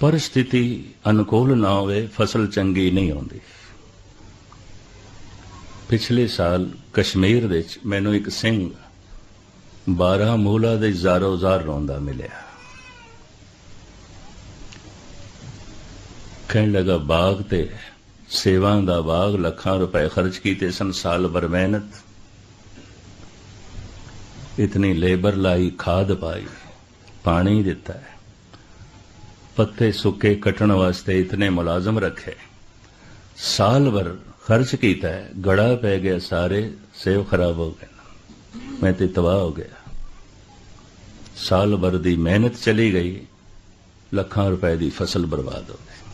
ਪਰ ਸਥਿਤੀ ਅਨੁਕੂਲ ਨਾ ਹੋਵੇ, ਫਸਲ ਚੰਗੀ ਨਹੀਂ ਆਉਂਦੀ। ਪਿਛਲੇ ਸਾਲ ਕਸ਼ਮੀਰ ਦੇ ਵਿੱਚ ਮੈਨੂੰ ਇੱਕ ਸਿੰਘ 12 ਮੂਲਾ ਦੇ ਜ਼ਾਰੋ ਜ਼ਾਰ ਰੋਂਦਾ ਮਿਲਿਆ। ਕਹਿਣ ਲਗਾ, ਬਾਗ ਤੇ ਸੇਵਾ ਦਾ ਬਾਗ, ਲੱਖਾਂ ਰੁਪਏ ਖਰਚ ਕੀਤੇ ਸਨ, ਸਾਲ ਭਰ ਮਿਹਨਤ। ਇਤਨੀ ਲੇਬਰ ਲਾਈ, ਖਾਦ ਪਾਈ, ਪਾਣੀ ਦਿੱਤਾ ਹੈ। ਪੱਤੇ ਸੁੱਕੇ ਕੱਟਣ ਵਾਸਤੇ ਇਤਨੇ ਮੁਲਾਜ਼ਮ ਰੱਖੇ। ਸਾਲ ਭਰ ਖਰਚ ਕੀਤਾ ਹੈ ਗੜਾ ਪੈ ਗਿਆ ਸਾਰੇ, ਸੇਵ ਖਰਾਬ ਹੋ ਗਏ। ਮੈਂ ਤੇ ਤਬਾਹ ਹੋ ਗਿਆ। ਸਾਲ ਭਰ ਦੀ ਮਿਹਨਤ ਚਲੀ ਗਈ, ਲੱਖਾਂ ਰੁਪਏ ਦੀ ਫਸਲ ਬਰਬਾਦ ਹੋ ਗਈ।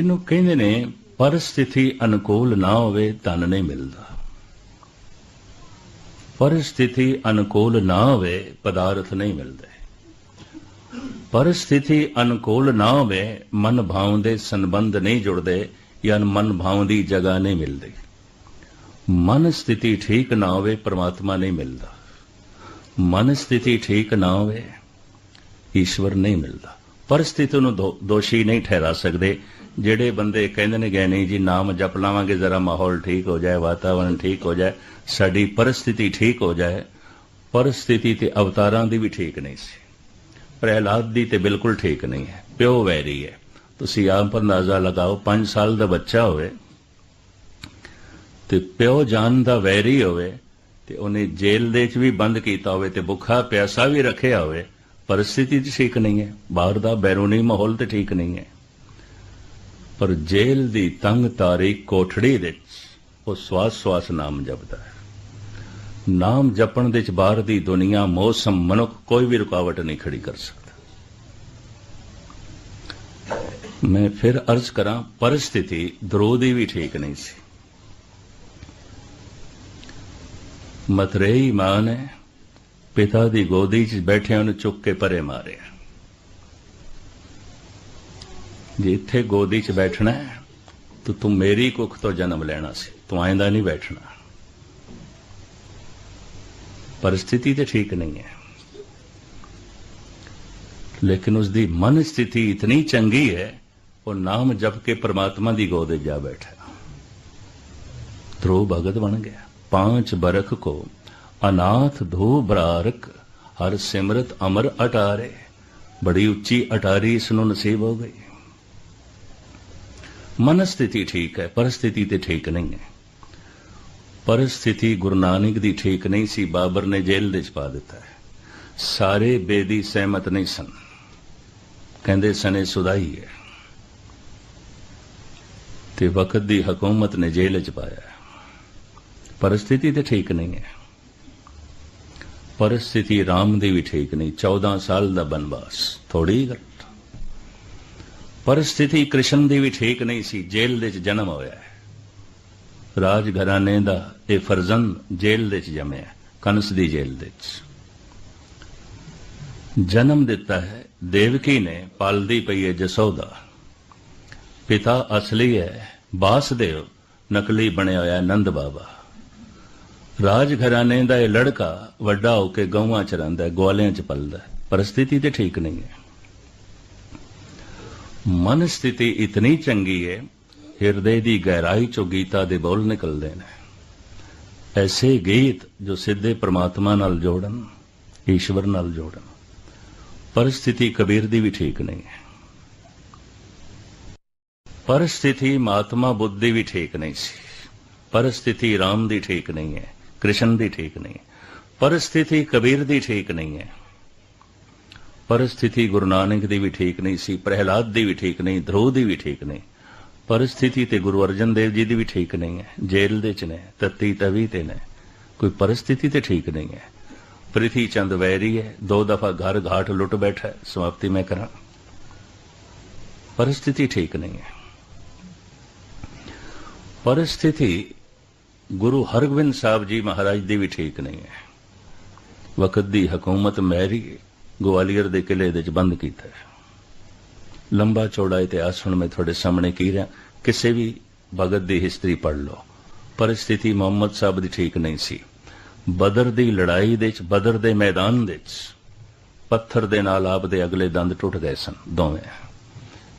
ਇਹਨੂੰ ਕਹਿੰਦੇ ਨੇ, ਪਰਿਸਥਿਤੀ ਅਨੁਕੂਲ ਨਾ ਹੋਵੇ ਧਨ ਨਹੀਂ ਮਿਲਦਾ। ਪਰਿਸਥਿਤੀ ਅਨੁਕੂਲ ਨਾ ਹੋਵੇ, ਪਦਾਰਥ ਨਹੀਂ ਮਿਲਦੇ। ਪਰ ਸਥਿਤੀ ਅਨੁਕੂਲ ਨਾ ਹੋਵੇ, ਮਨ ਭਾਵ ਦੇ ਸੰਬੰਧ ਨਹੀਂ ਜੁੜਦੇ ਜਾਂ ਮਨ ਭਾਵ ਦੀ ਜਗ੍ਹਾ ਨਹੀਂ ਮਿਲਦੀ। ਮਨ ਸਥਿਤੀ ਠੀਕ ਨਾ ਹੋਵੇ, ਪਰਮਾਤਮਾ ਨਹੀਂ ਮਿਲਦਾ। ਮਨ ਸਥਿਤੀ ਠੀਕ ਨਾ ਹੋਵੇ, ਈਸ਼ਵਰ ਨਹੀਂ ਮਿਲਦਾ। ਪਰਿਸਥਿਤੀ ਨੂੰ ਦੋਸ਼ੀ ਨਹੀਂ ਠਹਿਰਾ ਸਕਦੇ, ਜਿਹੜੇ ਬੰਦੇ ਕਹਿੰਦੇ ਨੇ ਗਏ ਨਹੀਂ ਜੀ, ਨਾਮ ਜਪ ਲਾਵਾਂਗੇ, ਜ਼ਰਾ ਮਾਹੌਲ ਠੀਕ ਹੋ ਜਾਏ ਵਾਤਾਵਰਣ ਠੀਕ ਹੋ ਜਾਏ, ਸਾਡੀ ਪਰਿਸਥਿਤੀ ਠੀਕ ਹੋ ਜਾਏ। ਪਰਿਸਥਿਤੀ ਤੇ ਅਵਤਾਰਾਂ ਦੀ ਵੀ ਠੀਕ ਨਹੀਂ ਸੀ। ਪ੍ਰਹਿਲਾਦ ਦੀ ਤੇ ਬਿਲਕੁਲ ਠੀਕ ਨਹੀਂ ਹੈ, ਪਿਓ ਵੈਰੀ ਹੈ। ਤੁਸੀਂ ਆਪ ਅੰਦਾਜ਼ਾ ਲਗਾਓ 5 ਸਾਲ ਦਾ ਬੱਚਾ ਹੋਵੇ, ਤੇ ਪਿਓ ਜਾਨ ਦਾ ਵੈਰੀ ਹੋਵੇ, ਤੇ ਉਹਨੇ ਜੇਲ੍ਹ ਦੇ ਵਿੱਚ ਵੀ ਬੰਦ ਕੀਤਾ ਹੋਵੇ, ਤੇ ਭੁੱਖਾ ਪਿਆਸਾ ਵੀ ਰੱਖਿਆ ਹੋਵੇ, ਪਰਿਸਥਿਤੀ ਠੀਕ ਨਹੀਂ ਹੈ, ਬਾਹਰ ਦਾ ਬੈਰੂਨੀ ਮਾਹੌਲ ਤੇ ਠੀਕ ਨਹੀਂ ਹੈ। ਪਰ ਜੇਲ੍ਹ ਦੀ ਤੰਗ ਤਾਰੀ ਕੋਠੜੀ ਦੇ ਵਿੱਚ ਉਹ ਸਵਾਸ ਸਵਾਸ ਨਾਮ ਜਪਦਾ ਹੈ। ਨਾਮ ਜਪਣ ਦੇ ਚ ਬਾਹਰ ਦੀ ਦੁਨੀਆ, ਮੌਸਮ, ਮਨੁੱਖ ਕੋਈ ਵੀ ਰੁਕਾਵਟ ਨਹੀਂ ਖੜੀ ਕਰ ਸਕਦਾ। ਮੈਂ ਫਿਰ ਅਰਜ਼ ਕਰਾਂ, ਪਰਿਸਥਿਤੀ ਦਰੋਦੀ ਵੀ ਠੀਕ ਨਹੀਂ ਸੀ। ਮਤਰੇਈ ਮਾਂ ਨੇ ਪਿਤਾ ਦੀ ਗੋਦੀ 'ਚ ਬੈਠਿਆਂ ਨੂੰ ਚੁੱਕ ਕੇ ਪਰੇ ਮਾਰਿਆ। ਜੇ ਇੱਥੇ ਗੋਦੀ 'ਚ ਬੈਠਣਾ ਹੈ, ਤਾਂ ਤੂੰ ਮੇਰੀ ਕੁੱਖ ਤੋਂ ਜਨਮ ਲੈਣਾ ਸੀ, ਤੂੰ ਆਇੰਦਾ ਨਹੀਂ ਬੈਠਣਾ। परिस्थिति तो ठीक नहीं है लेकिन उसकी मन स्थिति इतनी चंगी है वो नाम जप के परमात्मा की गोद जा बैठा ध्रुव भगत बन गया पांच बरख को अनाथ धो बरारक हर सिमरत अमर अटारे बड़ी उच्ची अटारी इसनु नसीब हो गई मन स्थिति ठीक है परिस्थिति तो ठीक नहीं ਪਰ ਸਥਿਤੀ ਗੁਰੂ ਨਾਨਕ ਦੀ ਠੀਕ ਨਹੀਂ ਸੀ, ਬਾਬਰ ਨੇ ਜੇਲ੍ਹ ਦੇ ਚ ਪਾ ਦਿੱਤਾ ਸਾਰੇ ਬੇਦੀ ਸਹਿਮਤ ਨਹੀਂ ਸਨ। ਕਹਿੰਦੇ ਸਨੇ ਸੁਦਾਈ ਹੈ। ਤੇ ਵਕਤ ਦੀ ਹਕੂਮਤ ਨੇ ਜੇਲ੍ਹ ਚ ਪਾਇਆ ਪਰਿਸਥਿਤੀ ਤੇ ਠੀਕ ਨਹੀਂ ਹੈ। ਪਰਿਸਥਿਤੀ ਰਾਮ ਦੀ ਵੀ ਠੀਕ ਨਹੀਂ। 14 ਸਾਲ ਦਾ ਬਨਵਾਸ ਥੋੜੀ ਘੱਟ ਪਰਿਸਥਿਤੀ ਕ੍ਰਿਸ਼ਨ ਦੀ ਵੀ ਠੀਕ ਨਹੀਂ ਸੀ, ਜੇਲ੍ਹ ਦੇ ਚ ਜਨਮ ਹੋਇਆ ਹੈ। ਰਾਜ ਘਰਾਣੇ ਦਾ ਇਹ ਫਰਜ਼ਨ ਜੇਲ੍ਹ ਦੇ ਵਿੱਚ ਜੰਮਿਆ ਕੰਸ ਦੀ ਜੇਲ੍ਹ ਦੇ ਵਿੱਚ। ਜਨਮ ਦਿੱਤਾ ਹੈ, ਦੇਵਕੀ ਨੇ, ਪਾਲਦੀ ਪਈ ਹੈ ਜਸੋਦਾ। ਪਿਤਾ ਅਸਲੀ ਹੈ ਬਾਸਦੇਵ ਨਕਲੀ ਬਣਿਆ ਹੋਇਆ ਨੰਦ ਬਾਬਾ। ਰਾਜ ਘਰਾਣੇ ਦਾ ਇਹ ਲੜਕਾ ਵੱਡਾ ਹੋ ਕੇ ਗਊਆਂ ਚ ਰਹਿੰਦਾ ਹੈ, ਗਵਾਲਿਆਂ ਚ ਪਲਦਾ ਹੈ। ਪਰਿਸਥਿਤੀ ਤੇ ਠੀਕ ਨਹੀਂ ਹੈ। ਮਨ ਸਥਿਤੀ ਇਤਨੀ ਚੰਗੀ ਹੈ ਹਿਰਦੇ ਦੀ ਗਹਿਰਾਈ ਚੋਂ ਗੀਤਾ ਦੇ ਬੋਲ ਨਿਕਲਦੇ ਨੇ। ਐਸੇ ਗੀਤ ਜੋ ਸਿੱਧੇ ਪ੍ਰਮਾਤਮਾ ਨਾਲ ਜੋੜਨ, ਈਸ਼ਵਰ ਨਾਲ ਜੋੜਨ। ਪਰਿਸਥਿਤੀ ਕਬੀਰ ਦੀ ਵੀ ਠੀਕ ਨਹੀਂ ਹੈ। ਪਰਿਸਥਿਤੀ ਮਹਾਤਮਾ ਬੁੱਧ ਦੀ ਵੀ ਠੀਕ ਨਹੀਂ ਸੀ। ਪਰਿਸਥਿਤੀ ਰਾਮ ਦੀ ਠੀਕ ਨਹੀਂ ਹੈ, ਕ੍ਰਿਸ਼ਨ ਦੀ ਠੀਕ ਨਹੀਂ ਹੈ। ਪਰਿਸਥਿਤੀ ਕਬੀਰ ਦੀ ਠੀਕ ਨਹੀਂ ਹੈ। ਪਰਿਸਥਿਤੀ ਗੁਰੂ ਨਾਨਕ ਦੀ ਵੀ ਠੀਕ ਨਹੀਂ ਸੀ, ਪ੍ਰਹਿਲਾਦ ਦੀ ਵੀ ਠੀਕ ਨਹੀਂ ਧਰੂ ਦੀ ਵੀ ਠੀਕ ਨਹੀਂ। ਪਰਿਸਥਿਤੀ ਤੇ ਗੁਰੂ ਅਰਜਨ ਦੇਵ ਜੀ ਦੀ ਵੀ ਠੀਕ ਨਹੀਂ ਹੈ। ਜੇਲ੍ਹ ਦੇ ਚ ਨੇ, ਤੱਤੀ ਤਵੀ ਤੇ ਨੇ। ਕੋਈ ਪਰਿਸਥਿਤੀ ਤੇ ਠੀਕ ਨਹੀਂ ਹੈ। ਪ੍ਰਿਥੀ ਚੰਦ ਵੈਰੀ ਹੈ, ਦੋ ਦਫਾ ਘਰ ਘਾਟ ਲੁੱਟ ਬੈਠਾ ਸਮਾਪਤੀ ਮੈਂ ਕਰਾਂ। ਪਰਿਸਥਿਤੀ ਠੀਕ ਨਹੀਂ ਹੈ। ਪਰਿਸਥਿਤੀ ਗੁਰੂ ਹਰਗੋਬਿੰਦ ਸਾਹਿਬ ਜੀ ਮਹਾਰਾਜ ਦੀ ਵੀ ਠੀਕ ਨਹੀਂ ਹੈ। ਵਕਤ ਦੀ ਹਕੂਮਤ ਮੈਰੀ ਗਵਾਲੀਅਰ ਦੇ ਕਿਲੇ ਦੇ ਚ ਬੰਦ ਕੀਤਾ ਹੈ। ਲੰਬਾ ਚੌੜਾ ਇਤਿਹਾਸ ਹੁਣ ਮੈਂ ਤੁਹਾਡੇ ਸਾਹਮਣੇ ਕੀ ਰਿਹਾ। ਕਿਸੇ ਵੀ ਭਗਤ ਦੀ ਹਿਸਟਰੀ ਪੜ੍ਹ ਲਓ। ਪਰਿਸਥਿਤੀ ਮੁਹੰਮਦ ਸਾਹਿਬ ਦੀ ਠੀਕ ਨਹੀਂ ਸੀ। ਬਦਰ ਦੀ ਲੜਾਈ ਦੇ ਵਿੱਚ, ਬਦਰ ਦੇ ਮੈਦਾਨ ਦੇ ਵਿੱਚ ਪੱਥਰ ਦੇ ਨਾਲ ਆਪ ਦੇ ਅਗਲੇ ਦੰਦ ਟੁੱਟ ਗਏ ਸਨ, ਦੋਵੇਂ।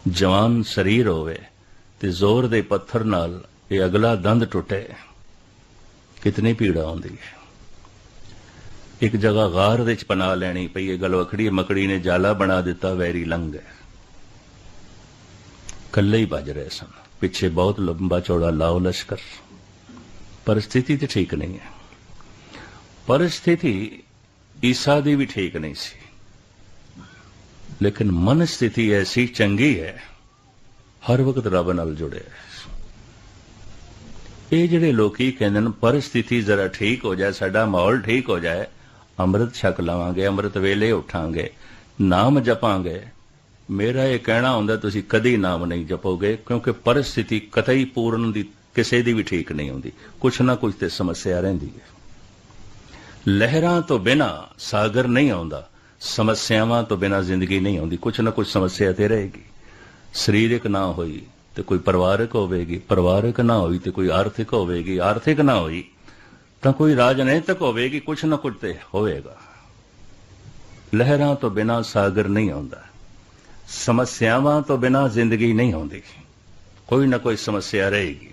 ਜਵਾਨ ਸਰੀਰ ਹੋਵੇ ਤੇ ਜ਼ੋਰ ਦੇ ਪੱਥਰ ਨਾਲ ਇਹ ਅਗਲਾ ਦੰਦ ਟੁੱਟੇ। ਕਿਤਨੀ ਪੀੜਾ ਆਉਂਦੀ ਹੈ। ਇੱਕ ਜਗ੍ਹਾ ਗਾਰ ਵਿੱਚ ਪਨਾਹ ਲੈਣੀ ਪਈ, ਇਹ ਗਲਵਖੜੀ ਮਕੜੀ ਨੇ ਜਾਲਾ ਬਣਾ ਦਿੱਤਾ, ਵੈਰੀ ਲੰਘ ਗਏ। ਇਕੱਲੇ ਹੀ ਵੱਜ ਰਹੇ ਸਨ। ਪਿੱਛੇ ਬਹੁਤ ਲੰਬਾ ਚੌੜਾ ਲਾਓ ਲਸ਼ਕਰ। ਪਰਿਸਥਿਤੀ ਤੇ ਠੀਕ ਨਹੀਂ ਹੈ। ਪਰਿਸਥਿਤੀ ਈਸਾ ਦੀ ਵੀ ਠੀਕ ਨਹੀਂ ਸੀ। ਲੇਕਿਨ ਮਨ ਸਥਿਤੀ ਐਸੀ ਚੰਗੀ ਹੈ, ਹਰ ਵਕਤ ਰੱਬ ਨਾਲ ਜੁੜਿਆ ਇਹ ਜਿਹੜੇ ਲੋਕੀ ਕਹਿੰਦੇ ਨੇ, ਪਰਿਸਥਿਤੀ ਜ਼ਰਾ ਠੀਕ ਹੋ ਜਾਏ, ਸਾਡਾ ਮਾਹੌਲ ਠੀਕ ਹੋ ਜਾਏ, ਅੰਮ੍ਰਿਤ ਛਕ ਲਵਾਂਗੇ, ਅੰਮ੍ਰਿਤ ਵੇਲੇ ਉਠਾਂਗੇ, ਨਾਮ ਜਪਾਂਗੇ ਮੇਰਾ ਇਹ ਕਹਿਣਾ ਹੁੰਦਾ, ਤੁਸੀਂ ਕਦੀ ਨਾਮ ਨਹੀਂ ਜਪੋਗੇ, ਕਿਉਂਕਿ ਪਰਿਸਥਿਤੀ ਕਤਈ ਪੂਰਨ ਦੀ ਕਿਸੇ ਦੀ ਵੀ ਠੀਕ ਨਹੀਂ ਹੁੰਦੀ। ਕੁਛ ਨਾ ਕੁਛ ਤੇ ਸਮੱਸਿਆ ਰਹਿੰਦੀ ਹੈ। ਲਹਿਰਾਂ ਤੋਂ ਬਿਨਾ ਸਾਗਰ ਨਹੀਂ ਆਉਂਦਾ, ਸਮੱਸਿਆਵਾਂ ਤੋਂ ਬਿਨਾ ਜ਼ਿੰਦਗੀ ਨਹੀਂ ਆਉਂਦੀ, ਕੁਛ ਨਾ ਕੁਛ ਸਮੱਸਿਆ ਤੇ ਰਹੇਗੀ। ਸਰੀਰਕ ਨਾ ਹੋਈ ਤੇ ਕੋਈ ਪਰਿਵਾਰਕ ਹੋਵੇਗੀ, ਪਰਿਵਾਰਕ ਨਾ ਹੋਈ ਤੇ ਕੋਈ ਆਰਥਿਕ ਹੋਵੇਗੀ, ਆਰਥਿਕ ਨਾ ਹੋਈ ਤਾਂ ਕੋਈ ਰਾਜਨੀਤਿਕ ਹੋਵੇਗੀ, ਕੁਛ ਨਾ ਕੁਛ ਤੇ ਹੋਵੇਗਾ। ਲਹਿਰਾਂ ਤੋਂ ਬਿਨਾ ਸਾਗਰ ਨਹੀਂ ਆਉਂਦਾ। ਸਮੱਸਿਆਵਾਂ ਤੋਂ ਬਿਨਾ ਜ਼ਿੰਦਗੀ ਨਹੀਂ ਆਉਂਦੀ ਕੋਈ ਨਾ ਕੋਈ ਸਮੱਸਿਆ ਰਹੇਗੀ।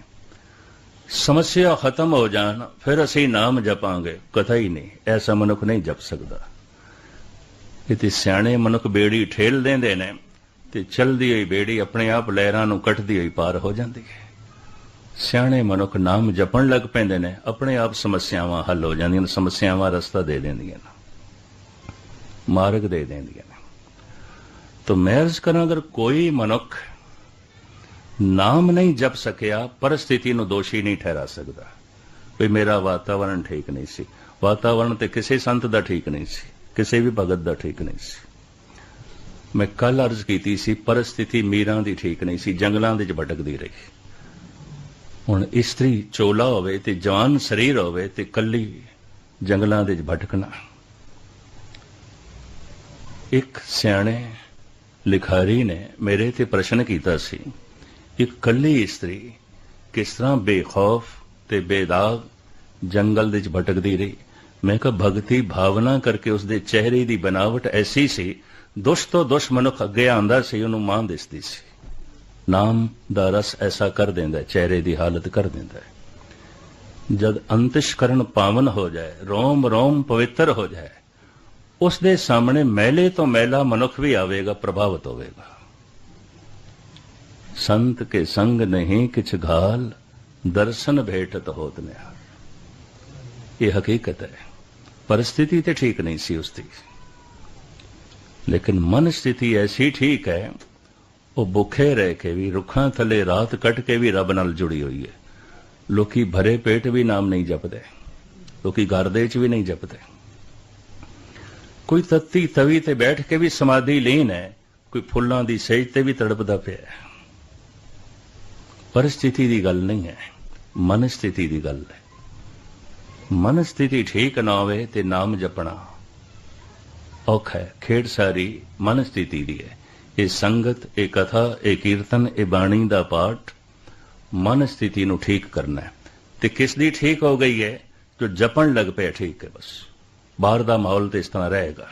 ਸਮੱਸਿਆ ਖਤਮ ਹੋ ਜਾਣ, ਫਿਰ ਅਸੀਂ ਨਾਮ ਜਪਾਂਗੇ। ਕਥਾ ਹੀ ਨਹੀਂ, ਐਸਾ ਮਨੁੱਖ ਨਹੀਂ ਜਪ ਸਕਦਾ। ਇਤੇ ਸਿਆਣੇ ਮਨੁੱਖ ਬੇੜੀ ਠੇਲ ਦਿੰਦੇ ਨੇ ਤੇ ਚਲਦੀ ਹੋਈ ਬੇੜੀ ਆਪਣੇ ਆਪ ਲਹਿਰਾਂ ਨੂੰ ਕੱਟਦੀ ਹੋਈ ਪਾਰ ਹੋ ਜਾਂਦੀ ਹੈ। ਸਿਆਣੇ ਮਨੁੱਖ ਨਾਮ ਜਪਣ ਲੱਗ ਪੈਂਦੇ ਨੇ, ਆਪਣੇ ਆਪ ਸਮੱਸਿਆਵਾਂ ਹੱਲ ਹੋ ਜਾਂਦੀਆਂ ਨੇ, ਸਮੱਸਿਆਵਾਂ ਰਸਤਾ ਦੇ ਦਿੰਦੀਆਂ ਨੇ। ਮਾਰਗ ਦੇ ਦਿੰਦੀਆਂ ਨੇ। ਤਾਂ ਮੈਂ ਅਰਜ਼ ਕਰਾਂ ਅਗਰ ਕੋਈ ਮਨੁੱਖ ਨਾਮ ਨਹੀਂ ਜਪ ਸਕਿਆ, ਪਰਿਸਥਿਤੀ ਨੂੰ ਦੋਸ਼ੀ ਨਹੀਂ ਠਹਿਰਾ ਸਕਦਾ। ਵੀ ਮੇਰਾ ਵਾਤਾਵਰਣ ਠੀਕ ਨਹੀਂ ਸੀ। ਵਾਤਾਵਰਣ ਤੇ ਕਿਸੇ ਸੰਤ ਦਾ ਠੀਕ ਨਹੀਂ ਸੀ। ਕਿਸੇ ਵੀ ਭਗਤ ਦਾ ਠੀਕ ਨਹੀਂ ਸੀ। ਮੈਂ ਕੱਲ ਅਰਜ਼ ਕੀਤੀ ਸੀ, ਪਰਿਸਥਿਤੀ ਮੀਰਾਂ ਦੀ ਠੀਕ ਨਹੀਂ ਸੀ, ਜੰਗਲਾਂ ਦੇ ਵਿੱਚ ਭਟਕਦੀ ਰਹੀ। ਹੁਣ ਇਸਤਰੀ ਚੋਲਾ ਹੋਵੇ ਤੇ ਜਵਾਨ ਸਰੀਰ ਹੋਵੇ ਤੇ ਕੱਲੀ ਜੰਗਲਾਂ ਦੇ ਵਿੱਚ ਭਟਕਣਾ। ਇੱਕ ਸਿਆਣੇ ਲਿਖਾਰੀ ਨੇ ਮੇਰੇ ਤੇ ਪ੍ਰਸ਼ਨ ਕੀਤਾ ਸੀ ਇੱਕ ਕੱਲੀ ਇਸਤਰੀ ਕਿਸ ਤਰ੍ਹਾਂ ਬੇਖੌਫ ਤੇ ਬੇਦਾਗ ਜੰਗਲ ਦੇ ਵਿੱਚ ਭਟਕਦੀ ਰਹੀ? ਮੈਂ ਕਿਹਾ, ਭਗਤੀ ਭਾਵਨਾ ਕਰਕੇ ਉਸ ਦੇ ਚਿਹਰੇ ਦੀ ਬਨਾਵਟ ਐਸੀ ਸੀ, ਦੁਸ਼ ਤੋਂ ਦੁਸ਼ ਮਨੁੱਖ ਅੱਗੇ ਆਂਦਾ ਸੀ, ਉਹਨੂੰ ਮਾਂ ਦਿਸਦੀ ਸੀ। ਨਾਮ ਦਾ ਰਸ ਐਸਾ ਕਰ ਦਿੰਦਾ ਚਿਹਰੇ ਦੀ ਹਾਲਤ ਕਰ ਦਿੰਦਾ ਜਦ ਅੰਤਿਸ਼ਕਰਨ ਪਾਵਨ ਹੋ ਜਾਏ, ਰੋਮ ਰੋਮ ਪਵਿੱਤਰ ਹੋ ਜਾਏ ਉਸ ਦੇ ਸਾਹਮਣੇ ਮੈਲੇ ਤੋਂ ਮੈਲਾ ਮਨੁੱਖ ਵੀ ਆਵੇਗਾ, ਪ੍ਰਭਾਵਿਤ ਹੋਵੇਗਾ। ਸੰਤ ਕੇ ਸੰਗ ਨਹੀਂ ਕਿਛ ਘਾਲ, ਦਰਸ਼ਨ ਭੇਟਤ ਹੋਤ ਨਿਹਾਲ। ਇਹ ਹਕੀਕਤ ਹੈ। ਪਰਿਸਥਿਤੀ ਤੇ ਠੀਕ ਨਹੀਂ ਸੀ ਉਸ ਦੀ ਲੇਕਿਨ ਮਨ ਸਥਿਤੀ ਐਸੀ ਠੀਕ ਹੈ, ਉਹ ਭੁੱਖੇ ਰਹਿ ਕੇ ਵੀ, ਰੁੱਖਾਂ ਥੱਲੇ ਰਾਤ ਕੱਟ ਕੇ ਵੀ ਰੱਬ ਨਾਲ ਜੁੜੀ ਹੋਈ ਹੈ। ਲੋਕੀ ਭਰੇ ਪੇਟ ਵੀ ਨਾਮ ਨਹੀਂ ਜਪਦੇ। ਲੋਕੀ ਘਰ ਦੇ ਵਿੱਚ ਵੀ ਨਹੀਂ ਜਪਦੇ। ਕੋਈ ਤੱਤੀ ਤਵੀ ਤੇ ਬੈਠ ਕੇ ਵੀ ਸਮਾਧੀ ਲੀਨ ਹੈ, ਕੋਈ ਫੁੱਲਾਂ ਦੀ ਸੇਜ ਤੇ ਵੀ ਤੜਪਦਾ ਪਿਆ ਹੈ। ਪਰਿਸਥਿਤੀ ਦੀ ਗੱਲ ਨਹੀਂ ਹੈ ਮਨ ਸਥਿਤੀ ਦੀ ਗੱਲ ਹੈ। ਮਨ ਸਥਿਤੀ ਠੀਕ ਨਾ ਹੋਵੇ ਤੇ ਨਾਮ ਜਪਣਾ ਔਖਾ ਹੈ, ਖੇਡ ਸਾਰੀ ਮਨ ਸਥਿਤੀ ਦੀ ਹੈ। ਇਹ ਸੰਗਤ, ਇਹ ਕਥਾ, ਇਹ ਕੀਰਤਨ, ਇਹ ਬਾਣੀ ਦਾ ਪਾਠ ਮਨ ਸਥਿਤੀ ਨੂੰ ਠੀਕ ਕਰਨਾ ਹੈ। ਤੇ ਕਿਸ ਦੀ ਠੀਕ ਹੋ ਗਈ ਹੈ, ਜੋ ਜਪਣ ਲੱਗ ਪਿਆ ਠੀਕ ਹੈ ਬਸ। ਬਾਹਰ ਦਾ ਮਾਹੌਲ ਤੇ ਇਸ ਤਰ੍ਹਾਂ ਰਹੇਗਾ।